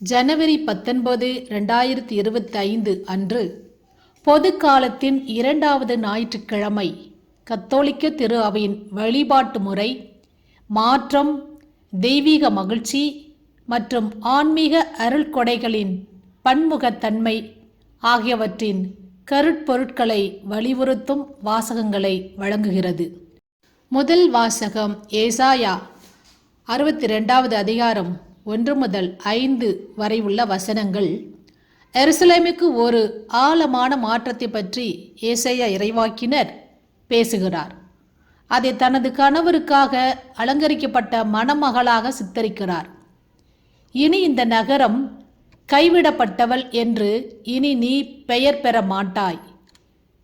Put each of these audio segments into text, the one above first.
ஜனவரி பத்தொன்பது ரெண்டாயிரத்தி இருபத்தி ஐந்து அன்று பொது காலத்தின் இரண்டாவது ஞாயிற்றுக்கிழமை கத்தோலிக்க திரு அவையின் வழிபாட்டு முறை மாற்றம் தெய்வீக மகிழ்ச்சி மற்றும் ஆன்மீக அருள்கொடைகளின் பன்முகத்தன்மை ஆகியவற்றின் கருட்பொருட்களை வலியுறுத்தும் வாசகங்களை வழங்குகிறது. முதல் வாசகம் ஏசாயா அறுபத்தி ரெண்டாவது அதிகாரம் ஒன்று முதல் ஐந்து வரை உள்ள வசனங்கள் எருசலேமுக்கு ஒரு ஆழமான மாற்றத்தை பற்றி ஏசையா இறைவாக்கினர் பேசுகிறார். அதை தனது கணவருக்காக அலங்கரிக்கப்பட்ட மணமகளாக சித்தரிக்கிறார். இனி இந்த நகரம் கைவிடப்பட்டவள் என்று இனி நீ பெயர் பெற மாட்டாய்.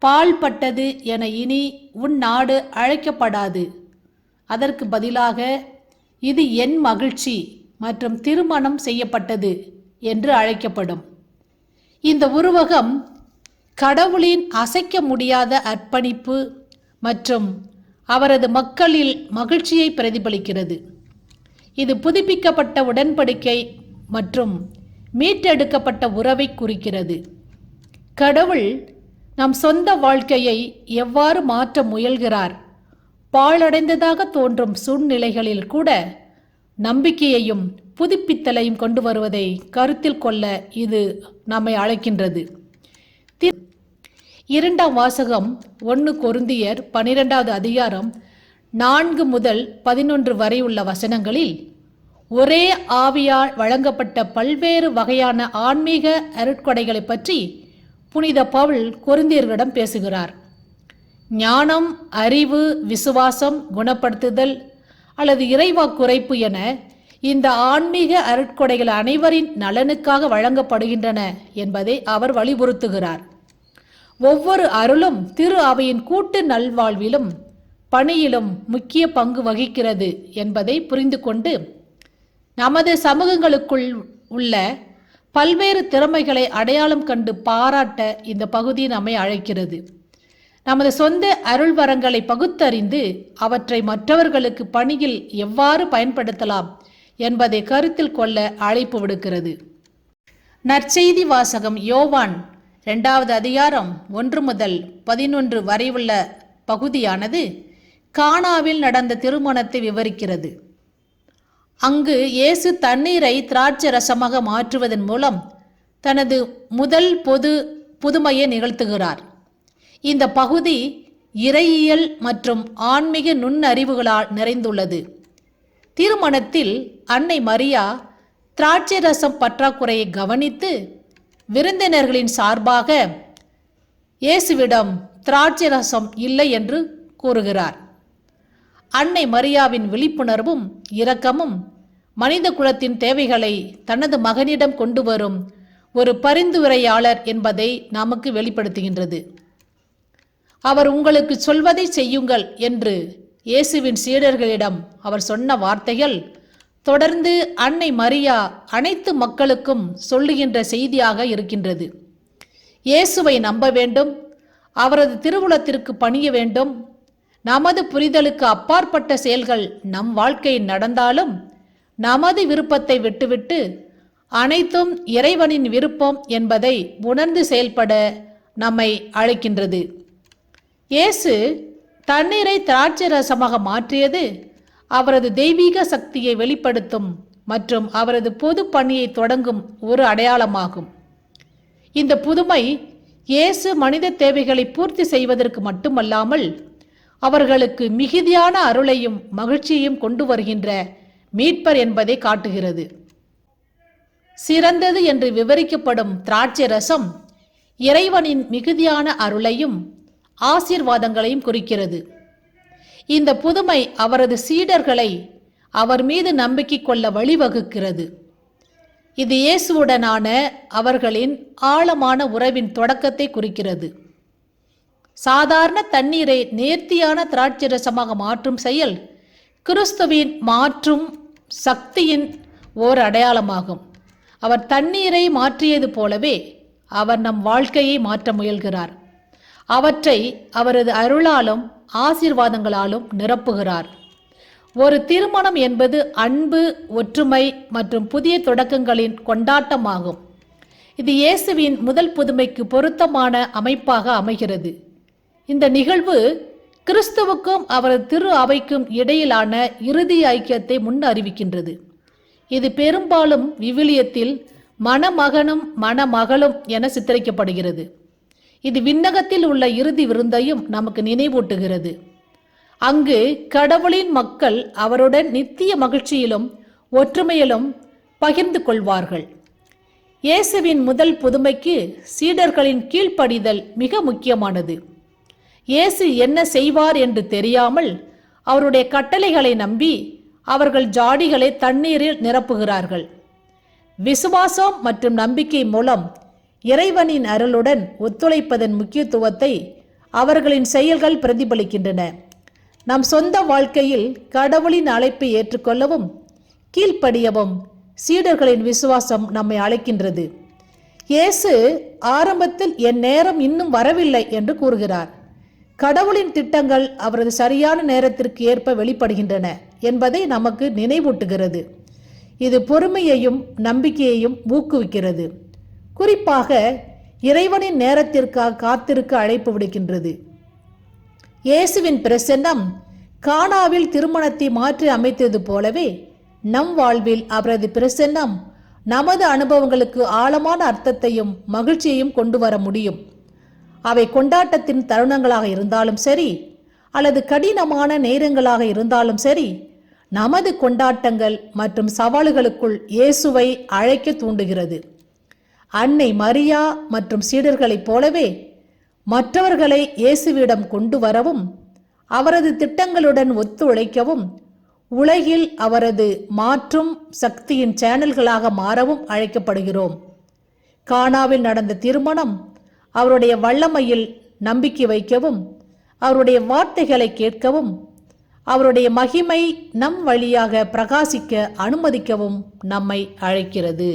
பாழ்பட்டது என இனி உன் நாடு அழைக்கப்படாது. அதற்கு பதிலாக இது என் மகிழ்ச்சி. மற்றும் திருமணம் செய்யப்பட்டது என்று அழைக்கப்படும். இந்த உருவகம் கடவுளின் அசைக்க முடியாத அர்ப்பணிப்பு மற்றும் அவரது மக்களில் மகிழ்ச்சியை பிரதிபலிக்கிறது. இது புதுப்பிக்கப்பட்ட உடன்படிக்கை மற்றும் மீட்டெடுக்கப்பட்ட உறவை குறிக்கிறது. கடவுள் நம் சொந்த வாழ்க்கையை எவ்வாறு மாற்ற முயல்கிறார் பாழடைந்ததாக தோன்றும் சூழ்நிலைகளில் கூட நம்பிக்கையையும் புதுப்பித்தலையும் கொண்டு வருவதை கருத்தில் கொள்ள இது நம்மை அழைக்கின்றது. இரண்டாம் வாசகம் ஒன்று கொருந்தியர் பனிரெண்டாவது அதிகாரம் நான்கு முதல் பதினொன்று வரை உள்ள வசனங்களில் ஒரே ஆவியால் வழங்கப்பட்ட பல்வேறு வகையான ஆன்மீக அருட்கொடைகளை பற்றி புனித பவுல் கொருந்தியர்களிடம் பேசுகிறார். ஞானம் அறிவு விசுவாசம் குணப்படுத்துதல் அல்லது இறைவா குறைப்பு என இந்த ஆன்மீக அருட்கொடைகள் அனைவரின் நலனுக்காக வழங்கப்படுகின்றன என்பதை அவர் வலியுறுத்துகிறார். ஒவ்வொரு அருளும் திரு அவையின் கூட்டு நல்வாழ்விலும் பணியிலும் முக்கிய பங்கு வகிக்கிறது என்பதை புரிந்து கொண்டு நமது சமூகங்களுக்குள் உள்ள பல்வேறு திறமைகளை அடையாளம் கண்டு பாராட்ட இந்த பகுதி நம்மை அழைக்கிறது. நமது சொந்த அருள் வரங்களை பகுத்தறிந்து அவற்றை மற்றவர்களுக்கு பணியில் எவ்வாறு பயன்படுத்தலாம் என்பதை கருத்தில் கொள்ள அழைப்பு விடுக்கிறது. நற்செய்தி வாசகம் யோவான் இரண்டாவது அதிகாரம் ஒன்று முதல் பதினொன்று வரை உள்ள பகுதியானது கானாவில் நடந்த திருமணத்தை விவரிக்கிறது. அங்கு இயேசு தண்ணீரை திராட்சை ரசமாக மாற்றுவதன் மூலம் தனது முதல் பொது புதுமையை நிகழ்த்துகிறார். இந்த பகுதி இறையியல் மற்றும் ஆன்மீக நுண்ணறிவுகளால் நிறைந்துள்ளது. திருமணத்தில் அன்னை மரியா திராட்சை ரசம் பற்றாக்குறையை கவனித்து விருந்தினர்களின் சார்பாக இயேசுவிடம் திராட்சை ரசம் இல்லை என்று கூறுகிறார். அன்னை மரியாவின் விழிப்புணர்வும் இரக்கமும் மனித குலத்தின் தேவைகளை தனது மகனிடம் கொண்டு வரும் ஒரு பரிந்துரையாளர் என்பதை நமக்கு வெளிப்படுத்துகின்றது. அவர் உங்களுக்கு சொல்வதை செய்யுங்கள் என்று இயேசுவின் சீடர்களிடம் அவர் சொன்ன வார்த்தைகள் தொடர்ந்து அன்னை மரியா அனைத்து மக்களுக்கும் சொல்லுகின்ற செய்தியாக இருக்கின்றது. இயேசுவை நம்ப வேண்டும் அவரது திருவுளத்திற்கு பணிய வேண்டும் நமது புரிதலுக்கு அப்பாற்பட்ட செயல்கள் நம் வாழ்க்கையில் நடந்தாலும் நமது விருப்பத்தை விட்டுவிட்டு அனைத்தும் இறைவனின் விருப்பம் என்பதை உணர்ந்து செயல்பட நம்மை அழைக்கின்றது. இயேசு தண்ணீரை திராட்சை ரசமாக மாற்றியது. அவரது தெய்வீக சக்தியை வெளிப்படுத்தும் மற்றும் அவரது பொது பணியை தொடங்கும் ஒரு அடையாளமாகும். இந்த புதுமை இயேசு மனித தேவைகளை பூர்த்தி செய்வதற்கு மட்டுமல்லாமல் அவர்களுக்கு மிகுதியான அருளையும் மகிழ்ச்சியையும் கொண்டு வருகின்ற மீட்பர் என்பதை காட்டுகிறது. சிறந்தது என்று விவரிக்கப்படும் திராட்சை ரசம் இறைவனின் மிகுதியான அருளையும் ஆசீர்வாதங்களையும் குறிக்கிறது. இந்த புதுமை அவரது சீடர்களை அவர் மீது நம்பிக்கை கொள்ள வழிவகுக்கிறது. இது இயேசுவுடனான அவர்களின் ஆழமான உறவின் தொடக்கத்தை குறிக்கிறது. சாதாரண தண்ணீரை நேர்த்தியான திராட்சை ரசமாக மாற்றும் செயல் கிறிஸ்துவின் மாற்றும் சக்தியின் ஓர் அடையாளமாகும். அவர் தண்ணீரை மாற்றியது போலவே அவர் நம் வாழ்க்கையை மாற்ற முயல்கிறார். அவற்றை அவரது அருளாலும் ஆசீர்வாதங்களாலும் நிரப்புகிறார். ஒரு திருமணம் என்பது அன்பு ஒற்றுமை மற்றும் புதிய தொடக்கங்களின் கொண்டாட்டமாகும். இது இயேசுவின் முதல் புதுமைக்கு பொருத்தமான அமைப்பாக அமைகிறது. இந்த நிகழ்வு கிறிஸ்துவுக்கும் அவரது திரு அவைக்கும் இடையிலான இறுதி ஐக்கியத்தை முன் அறிவிக்கின்றது. இது பெரும்பாலும் விவிலியத்தில் மணமகனும் மணமகளும் என சித்தரிக்கப்படுகிறது. இது விண்ணகத்தில் உள்ள இறுதி விருந்தையும் நமக்கு நினைவூட்டுகிறது. அங்கு கடவுளின் மக்கள் அவருடன் நித்திய மகிழ்ச்சியிலும் ஒற்றுமையிலும் பகிர்ந்து கொள்வார்கள். இயேசுவின் முதல் புதுமைக்கு சீடர்களின் கீழ்ப்படிதல் மிக முக்கியமானது. இயேசு என்ன செய்வார் என்று தெரியாமல் அவருடைய கட்டளைகளை நம்பி அவர்கள் ஜாடிகளை தண்ணீரில் நிரப்புகிறார்கள். விசுவாசம் மற்றும் நம்பிக்கை மூலம் இறைவனின் அருளுடன் ஒத்துழைப்பதன் முக்கியத்துவத்தை அவர்களின் செயல்கள் பிரதிபலிக்கின்றன. நம் சொந்த வாழ்க்கையில் கடவுளின் அழைப்பை ஏற்றுக்கொள்ளவும் கீழ்ப்படியவும் சீடர்களின் விசுவாசம் நம்மை அழைக்கின்றது. இயேசு ஆரம்பத்தில் என் நேரம் இன்னும் வரவில்லை என்று கூறுகிறார். கடவுளின் திட்டங்கள் அவரது சரியான நேரத்திற்கு ஏற்ப வெளிப்படுகின்றன என்பதை நமக்கு நினைவூட்டுகிறது. இது பொறுமையையும் நம்பிக்கையையும் ஊக்குவிக்கிறது. குறிப்பாக இறைவனின் நேரத்திற்காக காத்திருக்க அழைப்பு விடுக்கின்றது. இயேசுவின் பிரசன்னம் கானாவில் திருமணத்தை மாற்றி அமைத்தது போலவே நம் வாழ்வில் அவரது பிரசன்னம் நமது அனுபவங்களுக்கு ஆழமான அர்த்தத்தையும் மகிழ்ச்சியையும் கொண்டு வர முடியும். அவை கொண்டாட்டத்தின் தருணங்களாக இருந்தாலும் சரி அல்லது கடினமான நேரங்களாக இருந்தாலும் சரி நமது கொண்டாட்டங்கள் மற்றும் சவால்களுக்குள் இயேசுவை அழைக்க தூண்டுகிறது. அன்னை மரியா மற்றும் சீடர்களைப் போலவே மற்றவர்களை இயேசுவிடம் கொண்டு வரவும் அவரது திட்டங்களுடன் ஒத்துழைக்கவும் உலகில் அவரது மாற்றும் சக்தியின் சேனல்களாக மாறவும் அழைக்கப்படுகிறோம். கானாவில் நடந்த திருமணம் அவருடைய வல்லமையில் நம்பிக்கை வைக்கவும் அவருடைய வார்த்தைகளை கேட்கவும் அவருடைய மகிமை நம் வழியாக பிரகாசிக்க அனுமதிக்கவும் நம்மை அழைக்கிறது.